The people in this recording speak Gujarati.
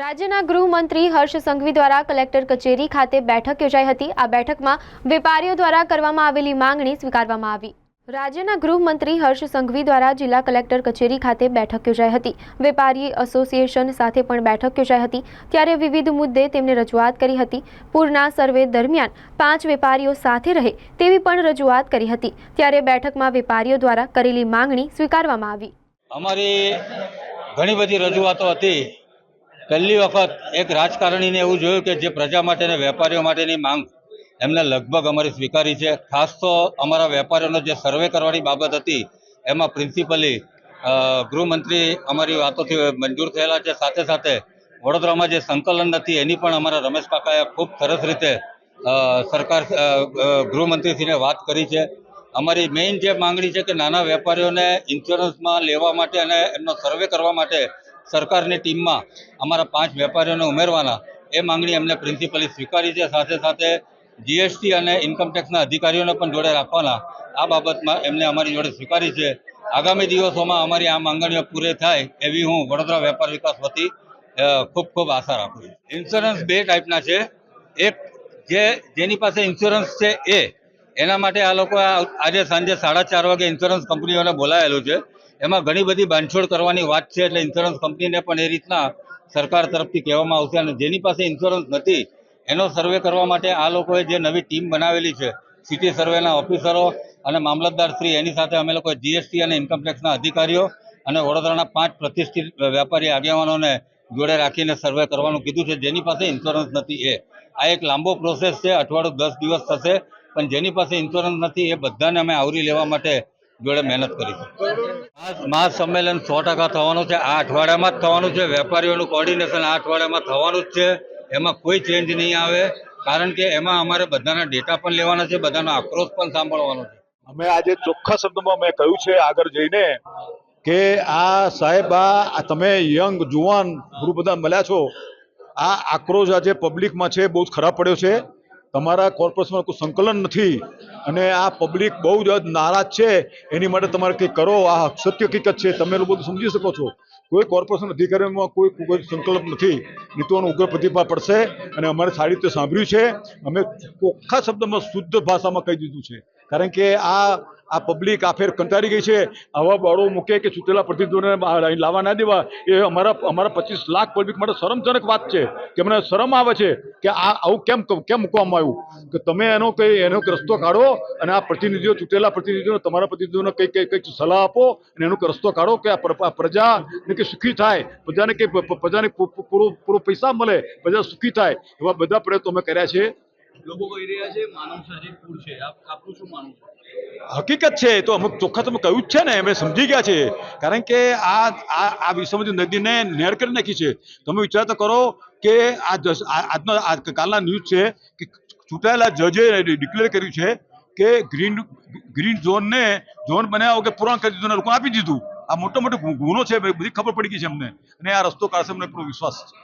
રાજ્યના ગૃહમંત્રી હર્ષ સંઘવી દ્વારા કલેક્ટર કચેરી ખાતે બેઠક યોજાઈ હતી. આ બેઠકમાં વેપારીઓ દ્વારા કરવામાં આવેલી માંગણી સ્વીકારવામાં આવી. રાજ્યના ગૃહમંત્રી હર્ષ સંઘવી દ્વારા જિલ્લા કલેક્ટર કચેરી ખાતે બેઠક યોજાઈ હતી. વેપારી એસોસિએશન સાથે પણ બેઠક યોજાઈ હતી. ત્યારે વિવિધ મુદ્દે તેમને રજૂઆત કરી હતી. પૂરના સર્વે દરમિયાન પાંચ વેપારીઓ સાથે રહે તેવી પણ રજૂઆત કરી હતી. ત્યારે બેઠકમાં વેપારીઓ દ્વારા કરેલી માંગણી સ્વીકારવામાં આવી. અમારી ઘણી બધી રજૂઆતો હતી. પહેલી વખત એક રાજકારણીને એવું જોયું કે જે પ્રજા માટે અને વેપારીઓ માટેની માંગ એમને લગભગ અમારી સ્વીકારી છે. ખાસ તો અમારા વેપારીઓનો જે સર્વે કરવાની બાબત હતી, એમાં પ્રિન્સિપલી ગૃહમંત્રી અમારી વાતોથી મંજૂર થયેલા છે. સાથે સાથે વડોદરામાં જે સંકલન નથી, એની પણ અમારા રમેશ કાકાએ ખૂબ સરસ રીતે સરકાર ગૃહમંત્રીશ્રીને વાત કરી છે. અમારી મેઇન જે માંગણી છે કે નાના વેપારીઓને ઇન્સ્યોરન્સમાં લેવા માટે અને એમનો સર્વે કરવા માટે સરકારની ટીમમાં અમારા પાંચ વેપારીઓને ઉમેરવાના એ માંગણી એમને પ્રિન્સિપલી સ્વીકારી છે. સાથે સાથે જીએસટી અને ઇન્કમટેક્સના અધિકારીઓને પણ જોડે રાખવાના આ બાબતમાં એમને અમારી જોડે સ્વીકારી છે. આગામી દિવસોમાં અમારી આ માંગણીઓ પૂરી થાય એવી હું વડોદરા વેપાર વિકાસ વતી ખૂબ ખૂબ આશા રાખું છું. ઇન્સ્યોરન્સ બે ટાઈપના છે. એક જે જેની પાસે ઇન્સ્યોરન્સ છે એ, એના માટે આ લોકો આજે સાંજે સાડા ચાર વાગે ઇન્સ્યોરન્સ કંપનીઓને બોલાયેલું છે. એમાં ઘણી બધી બાંધછોડ કરવાની વાત છે એટલે ઇન્સ્યોરન્સ કંપનીને પણ એ રીતના સરકાર તરફથી કહેવામાં આવશે અને જેની પાસે ઇન્સ્યોરન્સ નથી, એનો સર્વે કરવા માટે આ લોકોએ જે નવી ટીમ બનાવેલી છે સિટી સર્વેના ઓફિસરો અને મામલતદાર શ્રી, એની સાથે અમે લોકો જીએસટી અને ઇન્કમટેક્સના અધિકારીઓ અને વડોદરાના પાંચ પ્રતિષ્ઠિત વેપારી આગેવાનોને જોડે રાખીને સર્વે કરવાનું કીધું છે. જેની પાસે ઇન્સ્યોરન્સ નથી એ. આ એક લાંબો પ્રોસેસ છે, અઠવાડિયું દસ દિવસ થશે, પણ જેની પાસે ઇન્સ્યોરન્સ નથી એ બધાને અમે આવરી લેવા માટે જોડે મહેનત કરીશું. મહાસંમેલન સો ટકા થવાનું છે. આ અઠવાડિયામાં જ થવાનું છે. વેપારીઓનું કોર્ડિનેશન આ અઠવાડિયામાં થવાનું જ છે. એમાં કોઈ ચેન્જ નહીં આવે. કારણ કે એમાં અમારે બધાના ડેટા પણ લેવાના છે. બધાનો આક્રોશ પણ સાંભળવાનો છે. અમે આજે ચોખ્ખા શબ્દોમાં મેં કહ્યું છે આગળ જઈને કે આ સાહેબ, આ તમે યંગ જુવાન ગુરુ બધા મળ્યા છો. આ આક્રોશ આજે પબ્લિકમાં છે. બહુ જ ખરાબ પડ્યો છે. તમારા કોર્પોરેશનમાં કોઈ સંકલન નથી અને આ પબ્લિક બહુ જ નારાજ છે, એની માટે તમારે કંઈક કરો, આ સત્ય હકીકત છે, તમે લોકો સમજી શકો છો. કોઈ કોર્પોરેશન અધિકારીમાં કોઈ કોઈ સંકલ્પ નથી. નીતિઓનો ઉગ્ર પ્રતિભા પડશે અને અમારે સારી રીતે સાંભળ્યું છે. અમે ચોખ્ખા શબ્દમાં શુદ્ધ ભાષામાં કહી દીધું છે. કારણ કે આ આ પબ્લિક આ ફેર કંટાળી ગઈ છે. આવા બળો મૂકે કે ચૂંટેલા પ્રતિનિધિઓને લાવવા ના દેવા, એ અમારા અમારા પચીસ લાખ પબ્લિક માટે શરમજનક વાત છે કે મને શરમ આવે છે કે આ, આવું કેમ કેમ મૂકવામાં આવ્યું? કે તમે એનો કંઈ, એનો રસ્તો કાઢો અને આ પ્રતિનિધિઓ ચૂંટેલા પ્રતિનિધિઓને તમારા પ્રતિનિધિઓને કંઈક કંઈક કંઈક સલાહ આપો અને એનો રસ્તો કાઢો કે આ પ્ર- આ પ્રજાને કે સુખી થાય, પ્રજાને કે પ્રજાને પૂરો પૂરો પૈસા મળે, પ્રજા સુખી થાય એવા બધા પ્રયત્નો અમે કર્યા છે. લોકો કહી રહ્યા છે, માનવ પૂર છે. આપનું શું માનવું હકીકત છે તો અમુક ચોખ્ખા તમે કહ્યું જ છે ને એમણે સમજી ગયા છે. કારણ કે આ આ વિશ્વમતી નદીને નેર કરી નાખી છે, તમે વિચાર તો કરો કે આ આજનો કાલના ન્યૂઝ છે કે ચૂંટાયેલા જજે ડિક્લેર કર્યું છે કે ગ્રીન ગ્રીન ઝોનને, ઝોન બનાવ્યા કે પૂરણ કરી દીધું લોકો આપી દીધું. આ મોટો મોટો ગુનો છે, બધી ખબર પડી ગઈ છે અમને. અને આ રસ્તો કાઢશે અમને પૂરો વિશ્વાસ છે.